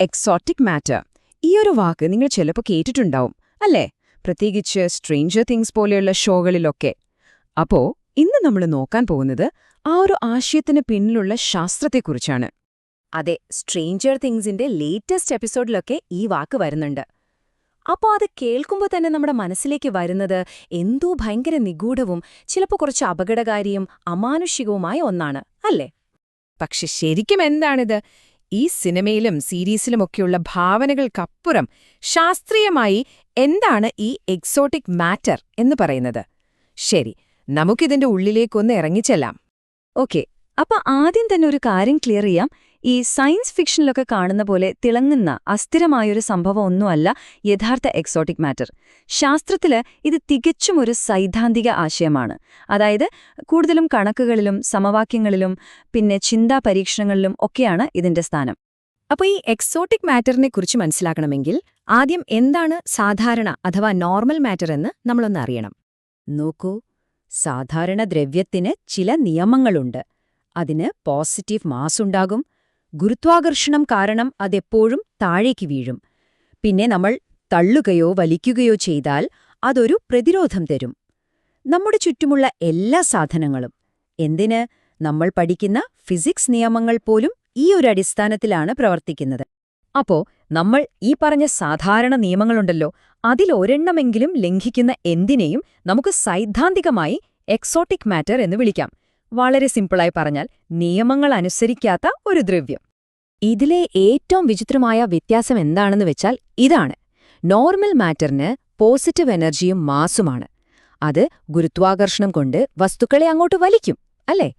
Exotic matter ഈ ഒരു വാക്ക് നിങ്ങൾ ചിലപ്പോൾ കേട്ടിട്ടുണ്ടാവും അല്ലേ? പ്രത്യേകിച്ച് സ്ട്രേഞ്ചർ തിങ്സ് പോലെയുള്ള ഷോകളിലൊക്കെ. അപ്പോ ഇന്ന് നമ്മൾ നോക്കാൻ പോകുന്നത് ആ ഒരു ആശയത്തിന് പിന്നിലുള്ള ശാസ്ത്രത്തെക്കുറിച്ചാണ്. അതെ സ്ട്രേഞ്ചർ തിങ്സിന്റെ ലേറ്റസ്റ്റ് എപ്പിസോഡിലൊക്കെ ഈ വാക്ക് വരുന്നുണ്ട്. അപ്പോൾ അത് കേൾക്കുമ്പോൾ തന്നെ നമ്മുടെ മനസ്സിലേക്ക് വരുന്നത് എന്തോ ഭയങ്കര നിഗൂഢവും ചിലപ്പോൾ കുറച്ച് അപകടകാരിയും അമാനുഷികവുമായ ഒന്നാണ് അല്ലേ? പക്ഷെ ശരിക്കും എന്താണിത്? ഈ സിനിമയിലും സീരീസിലുമൊക്കെയുള്ള ഭാവനകൾക്കപ്പുറം ശാസ്ത്രീയമായി എന്താണ് ഈ എക്സോട്ടിക് മാറ്റർ എന്ന് പറയുന്നത്? ശരി നമുക്കിതിന്റെ ഉള്ളിലേക്കൊന്ന് ഇറങ്ങിച്ചെല്ലാം. ഓക്കെ അപ്പൊ ആദ്യം തന്നെ ഒരു കാര്യം ക്ലിയർ ചെയ്യാം. ഈ സയൻസ് ഫിക്ഷനിലൊക്കെ കാണുന്ന പോലെ തിളങ്ങുന്ന അസ്ഥിരമായൊരു സംഭവം ഒന്നുമല്ല യഥാർത്ഥ എക്സോട്ടിക് മാറ്റർ. ശാസ്ത്രത്തിൽ ഇത് തികച്ചും ഒരു സൈദ്ധാന്തിക ആശയമാണ്. അതായത് കൂടുതലും കണക്കുകളിലും സമവാക്യങ്ങളിലും പിന്നെ ചിന്താ പരീക്ഷണങ്ങളിലും ഒക്കെയാണ് ഇതിന്റെ സ്ഥാനം. അപ്പോൾ ഈ എക്സോട്ടിക് മാറ്ററിനെ കുറിച്ച് മനസ്സിലാക്കണമെങ്കിൽ ആദ്യം എന്താണ് സാധാരണ അഥവാ നോർമൽ മാറ്റർ എന്ന് നമ്മളൊന്ന് അറിയണം. നോക്കൂ സാധാരണ ദ്രവ്യത്തിന് ചില നിയമങ്ങളുണ്ട്. അതിന് പോസിറ്റീവ് മാസ് ഉണ്ടാകും ഗുരുത്വാകർഷണം കാരണം അതെപ്പോഴും താഴേക്ക് വീഴും. പിന്നെ നമ്മൾ തള്ളുകയോ വലിക്കുകയോ ചെയ്താൽ അതൊരു പ്രതിരോധം തരും. നമ്മുടെ ചുറ്റുമുള്ള എല്ലാ സാധനങ്ങളും. എന്തിന്? നമ്മൾ പഠിക്കുന്ന ഫിസിക്സ് നിയമങ്ങൾ പോലും ഈ ഒരു അടിസ്ഥാനത്തിലാണ് പ്രവർത്തിക്കുന്നത്. അപ്പോ നമ്മൾ ഈ പറഞ്ഞ സാധാരണ നിയമങ്ങളുണ്ടല്ലോ അതിലൊരെണ്ണമെങ്കിലും ലംഘിക്കുന്ന എന്തിനേയും നമുക്ക് സൈദ്ധാന്തികമായി എക്സോട്ടിക് മാറ്റർ എന്ന് വിളിക്കാം. വളരെ സിമ്പിളായി പറഞ്ഞാൽ നിയമങ്ങൾ അനുസരിക്കാത്ത ഒരു ദ്രവ്യം. ഇതിലെ ഏറ്റവും വിചിത്രമായ വ്യത്യാസം എന്താണെന്ന് വെച്ചാൽ ഇതാണ്. നോർമൽ മാറ്ററിന് പോസിറ്റീവ് എനർജിയും മാസുമാണ്. അത് ഗുരുത്വാകർഷണം കൊണ്ട് വസ്തുക്കളെ അങ്ങോട്ട് വലിക്കും അല്ലേ?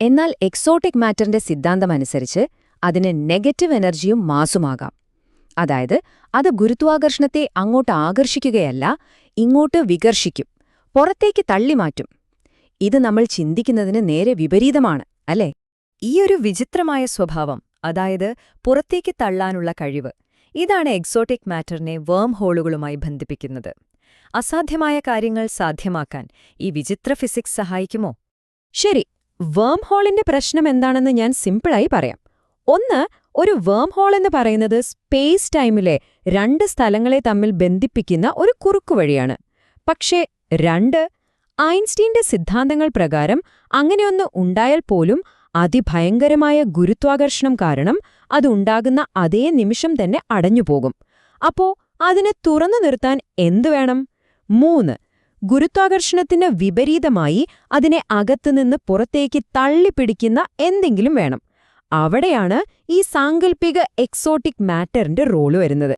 എന്നാൽ എക്സോട്ടിക് മാറ്ററിന്റെ സിദ്ധാന്തമനുസരിച്ച് അതിന് നെഗറ്റീവ് എനർജിയും മാസുമാകാം. അതായത് അത് ഗുരുത്വാകർഷണത്തെ അങ്ങോട്ട് ആകർഷിക്കുകയല്ല ഇങ്ങോട്ട് വികർഷിക്കും പുറത്തേക്ക് തള്ളിമാറ്റും. ഇത് നമ്മൾ ചിന്തിക്കുന്നതിന് നേരെ വിപരീതമാണ് അല്ലേ? ഒരു വിചിത്രമായ സ്വഭാവം അതായത് പുറത്തേക്ക് തള്ളാനുള്ള കഴിവ് ഇതാണ് എക്സോട്ടിക് മാറ്ററിനെ വേം ഹോളുകളുമായി ബന്ധിപ്പിക്കുന്നത്. അസാധ്യമായ കാര്യങ്ങൾ സാധ്യമാക്കാൻ ഈ വിചിത്ര ഫിസിക്സ് സഹായിക്കുമോ? ശരി വേം ഹോളിന്റെ പ്രശ്നം എന്താണെന്ന് ഞാൻ സിമ്പിളായി പറയാം. ഒന്ന് ഒരു വേം ഹോൾ എന്ന് പറയുന്നത് സ്പേസ് ടൈമിലെ രണ്ട് സ്ഥലങ്ങളെ തമ്മിൽ ബന്ധിപ്പിക്കുന്ന ഒരു കുറുക്കു വഴിയാണ്. പക്ഷേ രണ്ട് ഐൻസ്റ്റീന്റെ സിദ്ധാന്തങ്ങൾ പ്രകാരം അങ്ങനെയൊന്ന് ഉണ്ടായാൽ പോലും അതിഭയങ്കരമായ ഗുരുത്വാകർഷണം കാരണം അതുണ്ടാകുന്ന അതേ നിമിഷം തന്നെ അടഞ്ഞുപോകും. അപ്പോ അതിനെ തുറന്നു നിർത്താൻ എന്തു വേണം? മൂന്ന് ഗുരുത്വാകർഷണത്തിന് വിപരീതമായി അതിനെ അകത്തുനിന്ന് പുറത്തേക്ക് തള്ളിപ്പിടിക്കുന്ന എന്തെങ്കിലും വേണം. അവിടെയാണ് ഈ സാങ്കൽപ്പിക എക്സോട്ടിക് മാറ്ററിന്റെ റോൾ വരുന്നത്.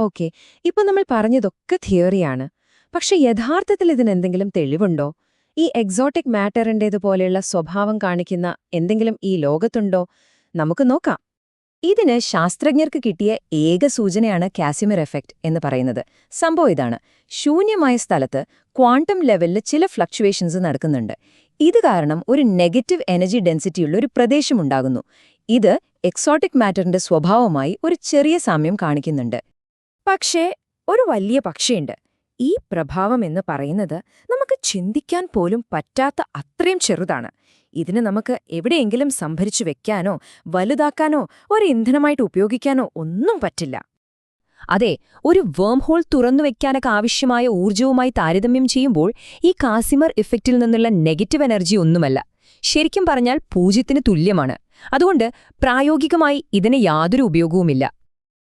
ഓക്കെ ഇപ്പൊ നമ്മൾ പറഞ്ഞതൊക്കെ തിയറിയാണ്. പക്ഷെ യഥാർത്ഥത്തിൽ ഇതിനെന്തെങ്കിലും തെളിവുണ്ടോ? ഈ എക്സോട്ടിക് മാറ്ററിന്റേതുപോലെയുള്ള സ്വഭാവം കാണിക്കുന്ന എന്തെങ്കിലും ഈ ലോകത്തുണ്ടോ? നമുക്ക് നോക്കാം. ഇതിന് ശാസ്ത്രജ്ഞർക്ക് കിട്ടിയ ഏക സൂചനയാണ് കാസിമർ എഫക്റ്റ് എന്ന് പറയുന്നത്. സംഭവം ഇതാണ്. ശൂന്യമായ സ്ഥലത്ത് ക്വാണ്ടം ലെവലിൽ ചില ഫ്ലക്ച്വേഷൻസ് നടക്കുന്നുണ്ട്. ഇത് കാരണം ഒരു നെഗറ്റീവ് എനർജി ഡെൻസിറ്റിയുള്ള ഒരു പ്രദേശമുണ്ടാകുന്നു ഇത് എക്സോട്ടിക് മാറ്ററിന്റെ സ്വഭാവമായി ഒരു ചെറിയ സാമ്യം കാണിക്കുന്നുണ്ട്. പക്ഷേ ഒരു വലിയ പക്ഷിയുണ്ട്. ഈ പ്രഭാവം എന്ന് പറയുന്നത് നമുക്ക് ചിന്തിക്കാൻ പോലും പറ്റാത്ത അത്രയും ചെറുതാണ്. ഇതിന് നമുക്ക് എവിടെയെങ്കിലും സംഭരിച്ചു വെക്കാനോ വലുതാക്കാനോ ഒരു ഇന്ധനമായിട്ട് ഉപയോഗിക്കാനോ ഒന്നും പറ്റില്ല. അതെ ഒരു വേം ഹോൾ തുറന്നുവെക്കാനൊക്കെ ആവശ്യമായ ഊർജവുമായി താരതമ്യം ചെയ്യുമ്പോൾ ഈ കാസിമർ ഇഫക്റ്റിൽ നിന്നുള്ള നെഗറ്റീവ് എനർജി ഒന്നുമല്ല. ശരിക്കും പറഞ്ഞാൽ പൂജ്യത്തിന് തുല്യമാണ്. അതുകൊണ്ട് പ്രായോഗികമായി ഇതിന് യാതൊരു ഉപയോഗവുമില്ല.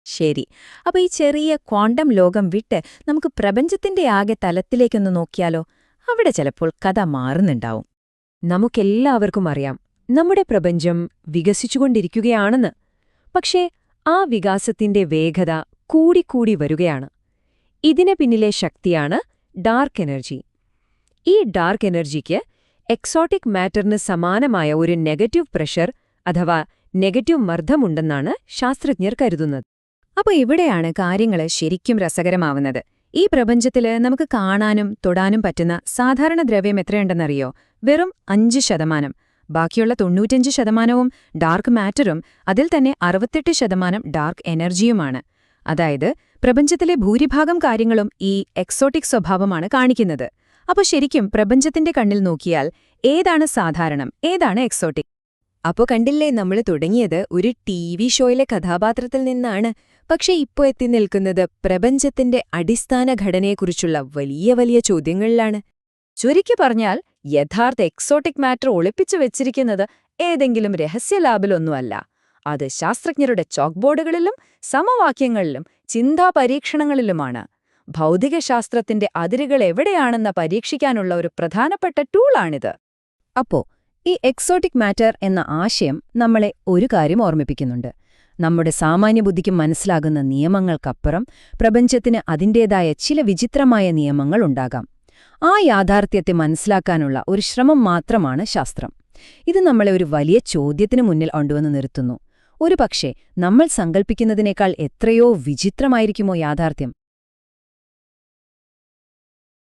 ശരി. അപ്പൊ ഈ ചെറിയ ക്വാണ്ടം ലോകം വിട്ട് നമുക്ക് പ്രപഞ്ചത്തിന്റെ ആകെ തലത്തിലേക്കൊന്ന് നോക്കിയാലോ? അവിടെ ചിലപ്പോൾ കഥ മാറുന്നുണ്ടാവും. നമുക്കെല്ലാവർക്കും അറിയാം നമ്മുടെ പ്രപഞ്ചം വികസിച്ചുകൊണ്ടിരിക്കുകയാണെന്ന്. പക്ഷേ ആ വികാസത്തിന്റെ വേഗത കൂടിക്കൂടി വരുകയാണ്. ഇതിന് പിന്നിലെ ശക്തിയാണ് ഡാർക്ക് എനർജി. ഈ ഡാർക്ക് എനർജിക്ക് എക്സോട്ടിക് മാറ്ററിന് സമാനമായ ഒരു നെഗറ്റീവ് പ്രഷർ അഥവാ നെഗറ്റീവ് മർദ്ദമുണ്ടെന്നാണ് ശാസ്ത്രജ്ഞർ കരുതുന്നത്. അപ്പോൾ ഇവിടെയാണ് കാര്യങ്ങൾ ശരിക്കും രസകരമാവുന്നത്. ഈ പ്രപഞ്ചത്തിൽ നമുക്ക് കാണാനും തൊടാനും പറ്റുന്ന സാധാരണ ദ്രവ്യം എത്രയുണ്ടെന്നറിയോ? വെറും അഞ്ച് ശതമാനം. ബാക്കിയുള്ള തൊണ്ണൂറ്റഞ്ച് ശതമാനവും ഡാർക്ക് മാറ്ററും അതിൽ തന്നെ അറുപത്തെട്ട് ശതമാനം ഡാർക്ക് എനർജിയുമാണ്. അതായത് പ്രപഞ്ചത്തിലെ ഭൂരിഭാഗം കാര്യങ്ങളും ഈ എക്സോട്ടിക് സ്വഭാവമാണ് കാണിക്കുന്നത്. അപ്പോൾ ശരിക്കും പ്രപഞ്ചത്തിന്റെ കണ്ണിൽ നോക്കിയാൽ ഏതാണ് സാധാരണം? ഏതാണ് എക്സോട്ടിക്? അപ്പോ കണ്ടില്ലേ നമ്മൾ തുടങ്ങിയത് ഒരു ടി ഷോയിലെ കഥാപാത്രത്തിൽ നിന്നാണ്. പക്ഷെ ഇപ്പോൾ എത്തി നിൽക്കുന്നത് പ്രപഞ്ചത്തിന്റെ അടിസ്ഥാന ഘടനയെക്കുറിച്ചുള്ള വലിയ വലിയ ചോദ്യങ്ങളിലാണ്. ചുരുക്കി പറഞ്ഞാൽ യഥാർത്ഥ എക്സോട്ടിക് മാറ്റർ ഒളിപ്പിച്ചു വെച്ചിരിക്കുന്നത് ഏതെങ്കിലും രഹസ്യ ലാബിലൊന്നുമല്ല. അത് ശാസ്ത്രജ്ഞരുടെ ചോക്ബോർഡുകളിലും സമവാക്യങ്ങളിലും ചിന്താ പരീക്ഷണങ്ങളിലുമാണ്. ഭൗതികശാസ്ത്രത്തിന്റെ അതിരുകൾ എവിടെയാണെന്ന് പരീക്ഷിക്കാനുള്ള ഒരു പ്രധാനപ്പെട്ട ടൂളാണിത്. അപ്പോ ഈ എക്സോട്ടിക് മാറ്റർ എന്ന ആശയം നമ്മളെ ഒരു കാര്യം ഓർമ്മിപ്പിക്കുന്നുണ്ട്. നമ്മുടെ സാമാന്യബുദ്ധിക്ക് മനസ്സിലാകുന്ന നിയമങ്ങൾക്കപ്പുറം പ്രപഞ്ചത്തിന് അതിന്റേതായ ചില വിചിത്രമായ നിയമങ്ങൾ ഉണ്ടാകാം. ആ യാഥാർത്ഥ്യത്തെ മനസ്സിലാക്കാനുള്ള ഒരു ശ്രമം മാത്രമാണ് ശാസ്ത്രം. ഇത് നമ്മളെ ഒരു വലിയ ചോദ്യത്തിന് മുന്നിൽ കൊണ്ടുവന്ന് നിർത്തുന്നു. ഒരു നമ്മൾ സങ്കൽപ്പിക്കുന്നതിനേക്കാൾ എത്രയോ വിചിത്രമായിരിക്കുമോ യാഥാർത്ഥ്യം?